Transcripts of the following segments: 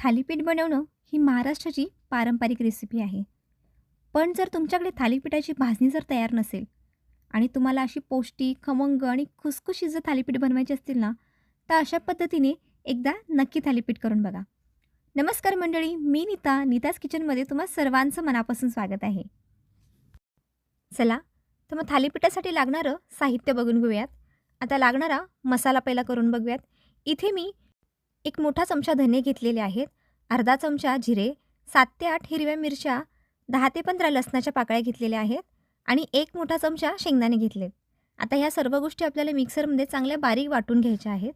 थालीपीठ बनवणं ही महाराष्ट्राची पारंपरिक रेसिपी आहे. पण जर तुमच्याकडे थालीपीठाची भाजणी जर तयार नसेल आणि तुम्हाला अशी पौष्टिक खमंग आणि खुसखुशीत जर थालीपीठ बनवायची असतील ना तर अशा पद्धतीने एकदा नक्की थालीपीठ करून बघा. नमस्कार मंडळी मी नीता नीताज किचनमध्ये तुम्हा सर्वांचं मनापासून स्वागत आहे. चला तर मग थालीपीठासाठी लागणारं साहित्य बघून घेऊयात. आता लागणारा मसाला पहिला करून बघूयात. इथे मी एक मोठा चमचा धने घेतलेले आहेत. अर्धा चमचा जिरे सात ते आठ हिरव्या मिरच्या दहा ते पंधरा लसणाच्या पाकळ्या घेतलेल्या आहेत आणि एक मोठा चमचा शेंगदाणे घेतलेत आता ह्या सर्व गोष्टी आपल्याला मिक्सरमध्ये चांगल्या बारीक वाटून घ्यायच्या आहेत.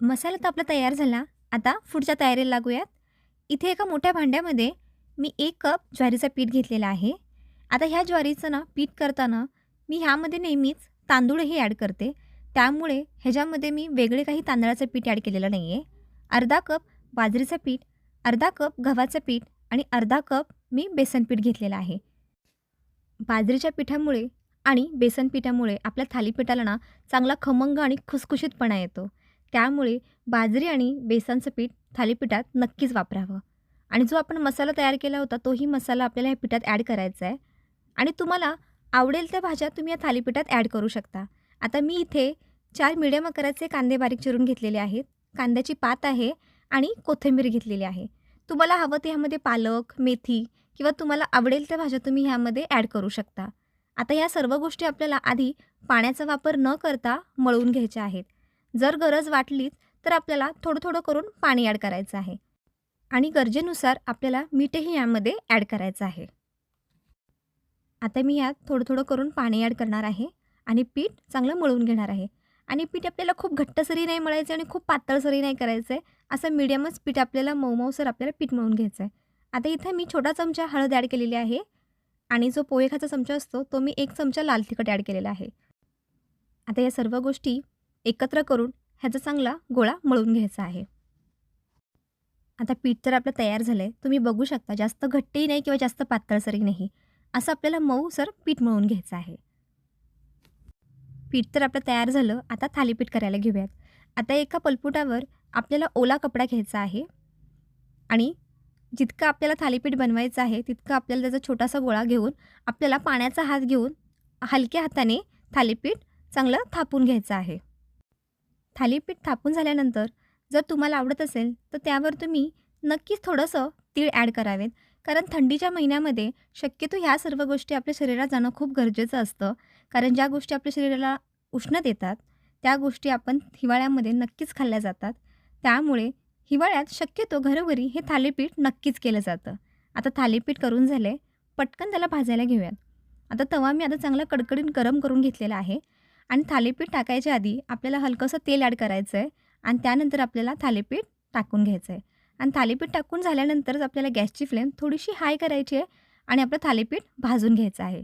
मसाला तर आपला तयार झाला. आता पुढच्या तयारीला लागूयात. इथे एका मोठ्या भांड्यामध्ये मी एक कप ज्वारीचं पीठ घेतलेलं आहे. आता ह्या ज्वारीचं ना पीठ करताना मी ह्यामध्ये नेहमीच तांदूळही ॲड करते. त्यामुळे ह्याच्यामध्ये मी वेगळे काही तांदळाचं पीठ ॲड केलेलं नाही आहे अर्धा कप बाजरीचं पीठ अर्धा कप गव्हाचं पीठ आणि अर्धा कप मी बेसन पीठ घेतलेलं आहे. बाजरीच्या पिठामुळे आणि बेसन पिठामुळे आपल्या थालीपीठाला ना चांगला खमंग आणि खुसखुशीतपणा येतो. त्यामुळे बाजरी आणि बेसनचं पीठ थालीपीठात नक्कीच वापरावं. आणि जो आपण मसाला तयार केला होता तोही मसाला आपल्याला ह्या पिठात ॲड करायचा आहे. आणि तुम्हाला आवडेल त्या भाज्या तुम्ही या थालीपीठात ॲड करू शकता. आता मी इथे चार मिडियम आकाराचे कांदे बारीक चिरून घेतलेले आहेत. कांद्याची पात आहे आणि कोथिंबीर घेतलेली आहे. तुम्हाला हवं ते ह्यामध्ये पालक मेथी किंवा तुम्हाला आवडेल त्या भाज्या तुम्ही ह्यामध्ये ॲड करू शकता. आता या सर्व गोष्टी आपल्याला आधी पाण्याचा वापर न करता मळून घ्यायच्या आहेत. जर गरज वाटलीच तर आपल्याला थोडं थोडं करून पाणी ॲड करायचं आहे. आणि गरजेनुसार आपल्याला मीठही यामध्ये ॲड करायचं आहे. आता मी यात थोडं थोडं करून पाणी ॲड करणार आहे आणि पीठ चांगलं मळून घेणार आहे. आणि पीठ आपल्याला खूप घट्टसरी नाही मळायचं आणि खूप पातळसरी नाही करायचं आहे असं मिडियमच पीठ आपल्याला मऊमऊसर आपल्याला पीठ मळून घ्यायचं आहे आता इथं मी छोटा चमचा हळद ॲड केलेली आहे. आणि जो पोहे खाचा चमचा असतो तो मी एक चमचा लाल तिखट ॲड केलेला आहे. आता या सर्व गोष्टी एकत्र करून ह्याचा चांगला गोळा मळून घ्यायचा आहे. आता पीठ तर आपलं तयार झालं आहे तुम्ही बघू शकता जास्त घट्टही नाही किंवा जास्त पातळसरी नाही. असं आपल्याला मऊ सर पीठ मळून घ्यायचं आहे. पीठ तर आपलं तयार झालं आता थालीपीठ करायला घेऊयात. आता एका पलपुटावर आपल्याला ओला कपडा घ्यायचा आहे आणि जितकं आपल्याला थालीपीठ बनवायचं आहे तितकं आपल्याला त्याचा छोटासा गोळा घेऊन आपल्याला पाण्याचा हात घेऊन हलक्या हाताने थालीपीठ चांगलं थापून घ्यायचं आहे. थालीपीठ थापून झाल्यानंतर जर तुम्हाला आवडत असेल तर त्यावर तुम्ही नक्कीच थोडंसं तीळ ॲड करावेत. कारण थंडीच्या महिन्यामध्ये शक्यतो ह्या सर्व गोष्टी आपल्या शरीरात जाणं खूप गरजेचं असतं. कारण ज्या गोष्टी आपल्या शरीराला उष्ण देतात त्या गोष्टी आपण हिवाळ्यामध्ये नक्कीच खाल्ल्या जातात. त्यामुळे हिवाळ्यात शक्यतो घरोघरी हे थालीपीठ नक्कीच केलं जातं. आता थालीपीठ करून झाले पटकन त्याला भाजायला घेऊयात. आता तवा मी आता चांगला कडकडीत गरम करून घेतलेला आहे आणि थालीपीठ टाकायच्या आधी आपल्याला हलकंसं तेल ॲड करायचं आहे आणि त्यानंतर आपल्याला थालीपीठ टाकून घ्यायचं आहे आणि थालीपीठ टाकून झाल्यानंतरच आपल्याला गॅसची फ्लेम थोडीशी हाय करायची आहे आणि आपलं थालीपीठ भाजून घ्यायचं आहे.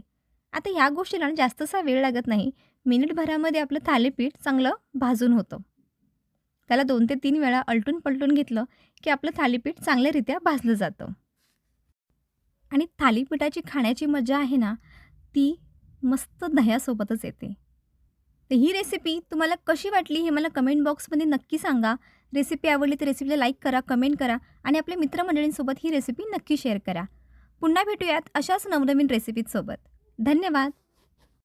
आता ह्या गोष्टीला जास्तसा वेळ लागत नाही. मिनिटभरामध्ये आपलं थालीपीठ चांगलं भाजून होतं. त्याला दोन ते तीन वेळा अलटून पलटून घेतलं की आपलं थालीपीठ चांगल्यारित्या भाजलं जातं. आणि थालीपीठाची खाण्याची मजा आहे ना ती मस्त दह्यासोबतच येते. तर ही रेसिपी तुम्हाला कशी वाटली हे मला कमेंट बॉक्समध्ये नक्की सांगा. रेसिपी आवडली तर रेसिपीला लाईक करा कमेंट करा आणि आपल्या मित्रमंडळींसोबत ही रेसिपी नक्की शेअर करा. पुन्हा भेटूयात अशाच नवनवीन रेसिपीजसोबत धन्यवाद.